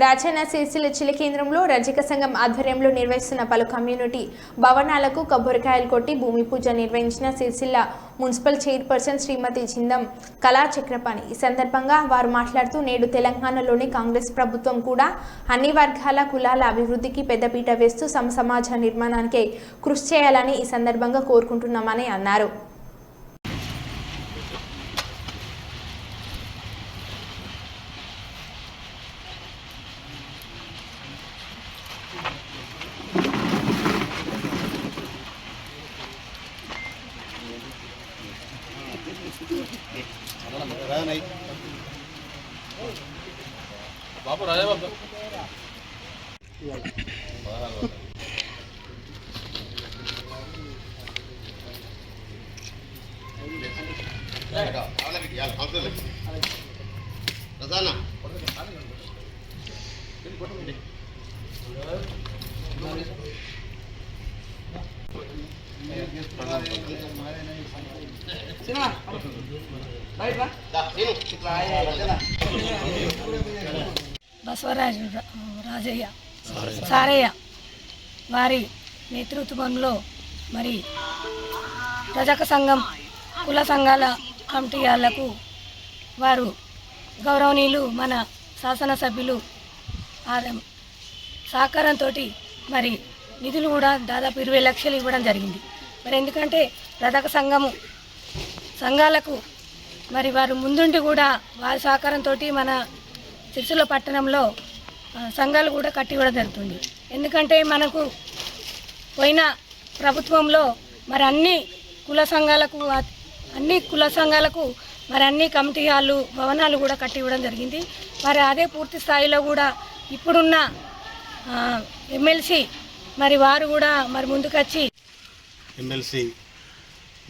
రాజన్న సిరిసిల్ల చిలి కేంద్రంలో రజక సంఘం ఆధ్వర్యంలో నిర్వహిస్తున్న పలు కమ్యూనిటీ భవనాలకు కొబ్బరికాయలు కొట్టి భూమి పూజ నిర్వహించిన సిరిసిల్ల మున్సిపల్ చైర్పర్సన్ శ్రీమతి చిందం కళా చక్రపాణి. ఈ సందర్భంగా వారు మాట్లాడుతూ నేడు తెలంగాణలోని కాంగ్రెస్ ప్రభుత్వం కూడా అన్ని వర్గాల కులాల అభివృద్ధికి పెద్దపీట వేస్తూ సమ సమాజ నిర్మాణానికి కృషి చేయాలని ఈ సందర్భంగా కోరుకుంటున్నామని అన్నారు. வேதனை பாபு ராஜா பாபு ரசானா மாறே బాబు బసవరాజు రాజయ్య. సారయ్య. వారి నేతృత్వంలో మరి రజక సంఘం కుల సంఘాల కమిటీ వాళ్ళకు వారు గౌరవనీయులు మన శాసనసభ్యులు ఆ- సహకారంతో మరి నిధులు కూడా దాదాపు ఇరవై లక్షలు ఇవ్వడం జరిగింది. మరి ఎందుకంటే రజక సంఘము సంఘాలకు మరి వారు ముందుండి కూడా వారి సహకారంతో మన సిరిసిల్ల పట్టణంలో సంఘాలు కూడా కట్టి కూడా జరుగుతుంది. ఎందుకంటే మనకు పోయిన ప్రభుత్వంలో మరి అన్ని కుల సంఘాలకు అన్ని కుల సంఘాలకు మరి అన్ని కమిటీ హాళ్ళు భవనాలు కూడా కట్టి ఇవ్వడం జరిగింది. మరి అదే పూర్తి స్థాయిలో కూడా ఇప్పుడున్న ఎమ్మెల్సీ మరి వారు కూడా మరి ముందుకొచ్చి ఎమ్మెల్సీ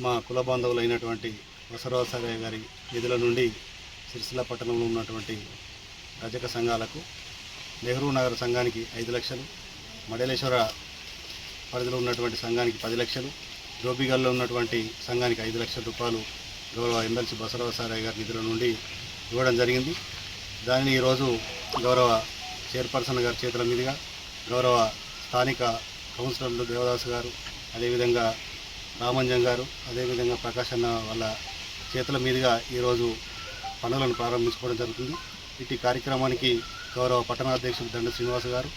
మా కుల బాంధవులు అయినటువంటి వసరావు గారి నిధుల నుండి సిరిసిల్ల పట్టణంలో ఉన్నటువంటి రజక సంఘాలకు నెహ్రూ నగర సంఘానికి ఐదు లక్షలు మడలేశ్వర పరిధిలో ఉన్నటువంటి సంఘానికి పది లక్షలు జోబిగల్లో ఉన్నటువంటి సంఘానికి ఐదు లక్షల రూపాయలు గౌరవ ఎమ్మెల్సీ బసరావు గారి నిధుల నుండి ఇవ్వడం జరిగింది. దానిని ఈరోజు గౌరవ చైర్పర్సన్ గారి చేతుల మీదుగా గౌరవ స్థానిక కౌన్సిలర్లు దేవదాస్ గారు అదేవిధంగా రామంజన్ గారు అదేవిధంగా ప్రకాష్ అన్న వాళ్ళ చేతుల మీదుగా ఈరోజు పనులను ప్రారంభించుకోవడం జరుగుతుంది. ఇటు కార్యక్రమానికి గౌరవ పట్టణాధ్యక్షులు దండ శ్రీనివాస్ గారు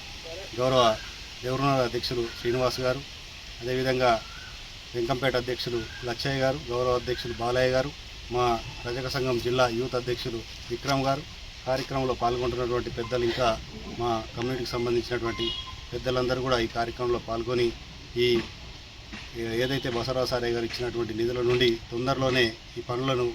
గౌరవ దేవరునాథ అధ్యక్షులు శ్రీనివాస్ గారు అదేవిధంగా వెంకంపేట అధ్యక్షులు లచ్చయ్య గారు గౌరవ అధ్యక్షులు బాలయ్య గారు మా రజక సంఘం జిల్లా యూత్ అధ్యక్షులు విక్రమ్ గారు. కార్యక్రమంలో పాల్గొంటున్నటువంటి పెద్దలు ఇంకా మా కమ్యూనిటీకి సంబంధించినటువంటి పెద్దలందరూ కూడా ఈ కార్యక్రమంలో పాల్గొని ఈ ఏదైతే బసవరావు సారయ్య గారు ఇచ్చినటువంటి నిధుల నుండి తొందరలోనే ఈ పనులను